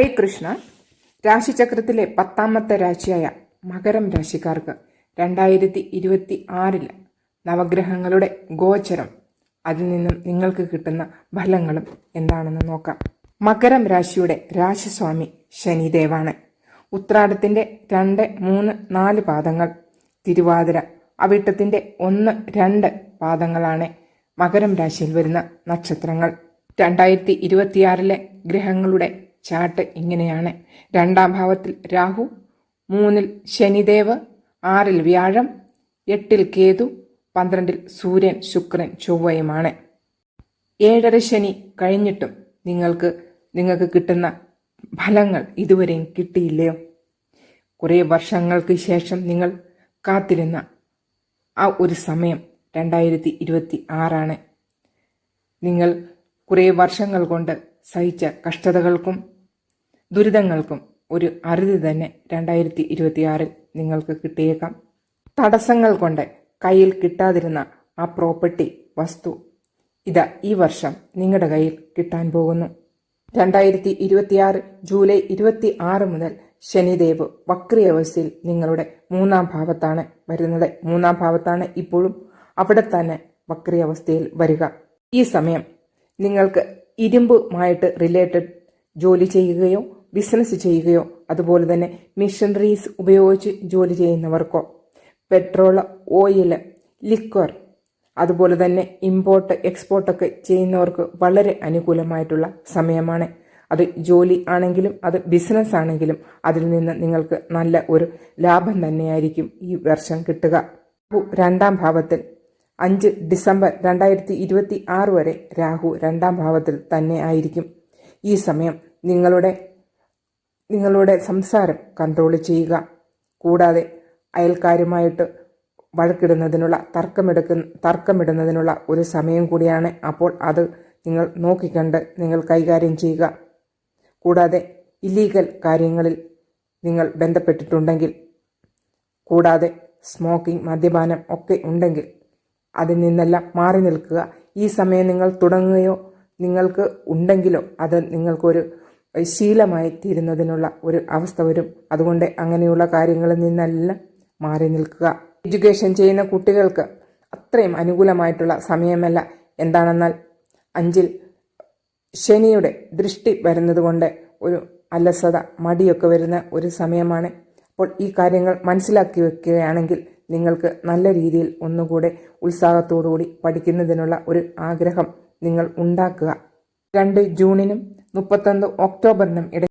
ഹരേ കൃഷ്ണ. രാശിചക്രത്തിലെ പത്താമത്തെ രാശിയായ മകരം രാശിക്കാർക്ക് രണ്ടായിരത്തി ഇരുപത്തി ആറിൽ നവഗ്രഹങ്ങളുടെ ഗോചരം. അതിൽ നിന്നും നിങ്ങൾക്ക് കിട്ടുന്ന ഫലങ്ങളും എന്താണെന്ന് നോക്കാം. മകരം രാശിയുടെ രാശിസ്വാമി ശനിദേവാണ്. ഉത്രാടത്തിന്റെ രണ്ട് മൂന്ന് നാല് പാദങ്ങൾ. തിരുവാതിര അവിട്ടത്തിന്റെ ഒന്ന് രണ്ട് പാദങ്ങളാണ് മകരം രാശിയിൽ വരുന്ന നക്ഷത്രങ്ങൾ. രണ്ടായിരത്തി ഇരുപത്തിയാറിലെ ഗ്രഹങ്ങളുടെ ചാർട്ട് ഇങ്ങനെയാണ്. രണ്ടാം ഭാവത്തിൽ രാഹു മൂന്നിൽ ശനിദേവ് ആറിൽ വ്യാഴം എട്ടിൽ കേതു പന്ത്രണ്ടിൽ സൂര്യൻ ശുക്രൻ ചൊവ്വയുമാണ്. ഏഴര ശനി കഴിഞ്ഞിട്ടും നിങ്ങൾക്ക് നിങ്ങൾക്ക് കിട്ടുന്ന ഫലങ്ങൾ ഇതുവരെയും കിട്ടിയില്ലയോ? കുറേ വർഷങ്ങൾക്ക് ശേഷം നിങ്ങൾ കാത്തിരുന്ന ആ ഒരു സമയം രണ്ടായിരത്തി ഇരുപത്തി ആറാണ് നിങ്ങൾ കുറേ വർഷങ്ങൾ കൊണ്ട് സഹിച്ച കഷ്ടതകൾക്കും ദുരിതങ്ങൾക്കും ഒരു അറുതി തന്നെ രണ്ടായിരത്തി ഇരുപത്തിയാറിൽ നിങ്ങൾക്ക് കിട്ടിയേക്കാം. തടസ്സങ്ങൾ കൊണ്ട് കയ്യിൽ കിട്ടാതിരുന്ന ആ പ്രോപ്പർട്ടി വസ്തു ഇതാ ഈ വർഷം നിങ്ങളുടെ കയ്യിൽ കിട്ടാൻ പോകുന്നു. രണ്ടായിരത്തി ഇരുപത്തിയാറ് ജൂലൈ ഇരുപത്തി ആറ് മുതൽ ശനിദേവ് വക്രിയവസ്ഥയിൽ നിങ്ങളുടെ മൂന്നാം ഭാവത്താണ് വരുന്നത്. മൂന്നാം ഭാവത്താണ് ഇപ്പോഴും അവിടെ തന്നെ വക്രിയവസ്ഥയിൽ വരിക. ഈ സമയം നിങ്ങൾക്ക് ഇരുമ്പുമായിട്ട് റിലേറ്റഡ് ജോലി ചെയ്യുകയോ ബിസിനസ് ചെയ്യുകയോ അതുപോലെ തന്നെ മിഷനറീസ് ഉപയോഗിച്ച് ജോലി ചെയ്യുന്നവർക്കോ. പെട്രോൾ ഓയിൽ ലിക്വർ അതുപോലെ തന്നെ ഇമ്പോർട്ട് എക്സ്പോർട്ടൊക്കെ ചെയ്യുന്നവർക്ക് വളരെ അനുകൂലമായിട്ടുള്ള സമയമാണ്. അത് ജോലി ആണെങ്കിലും അത് ബിസിനസ് ആണെങ്കിലും അതിൽ നിന്ന് നിങ്ങൾക്ക് നല്ല ഒരു ലാഭം തന്നെയായിരിക്കും ഈ വർഷം കിട്ടുക. രണ്ടാം ഭാവത്തിൽ അഞ്ച് ഡിസംബർ രണ്ടായിരത്തി ഇരുപത്തി ആറ് വരെ രാഹു രണ്ടാം ഭാവത്തിൽ തന്നെ ആയിരിക്കും. ഈ സമയം നിങ്ങളുടെ നിങ്ങളുടെ സംസാരം കൺട്രോൾ ചെയ്യുക. കൂടാതെ അയൽക്കാരുമായിട്ട് വഴക്കിടുന്നതിനുള്ള തർക്കമെടുക്കുന്ന തർക്കമിടുന്നതിനുള്ള ഒരു സമയം കൂടിയാണ് അപ്പോൾ അത് നിങ്ങൾ നോക്കിക്കണ്ട് നിങ്ങൾ കൈകാര്യം ചെയ്യുക. കൂടാതെ ഇല്ലീഗൽ കാര്യങ്ങളിൽ നിങ്ങൾ ബന്ധപ്പെട്ടിട്ടുണ്ടെങ്കിൽ കൂടാതെ സ്മോക്കിംഗ് മദ്യപാനം ഒക്കെ ഉണ്ടെങ്കിൽ അതിൽ നിന്നെല്ലാം മാറി നിൽക്കുക. ഈ സമയം നിങ്ങൾ തുടങ്ങുകയോ നിങ്ങൾക്ക് ഉണ്ടെങ്കിലോ അത് നിങ്ങൾക്കൊരു ശീലമായി തീരുന്നതിനുള്ള ഒരു അവസ്ഥ വരും. അതുകൊണ്ട് അങ്ങനെയുള്ള കാര്യങ്ങളിൽ നിന്നെല്ലാം മാറി നിൽക്കുക. എഡ്യൂക്കേഷൻ ചെയ്യുന്ന കുട്ടികൾക്ക് അത്രയും അനുകൂലമായിട്ടുള്ള സമയമല്ല. എന്താണെന്നാൽ അഞ്ചിൽ ശനിയുടെ ദൃഷ്ടി വരുന്നത് കൊണ്ട് ഒരു അലസത മടിയൊക്കെ വരുന്ന ഒരു സമയമാണ്. അപ്പോൾ ഈ കാര്യങ്ങൾ മനസ്സിലാക്കി വെക്കുകയാണെങ്കിൽ നിങ്ങൾക്ക് നല്ല രീതിയിൽ ഒന്നുകൂടെ ഉത്സാഹത്തോടുകൂടി പഠിക്കുന്നതിനുള്ള ഒരു ആഗ്രഹം നിങ്ങൾ ഉണ്ടാക്കുക. രണ്ട് ജൂണിനും മുപ്പത്തൊന്ന് ഒക്ടോബറിനും ഇട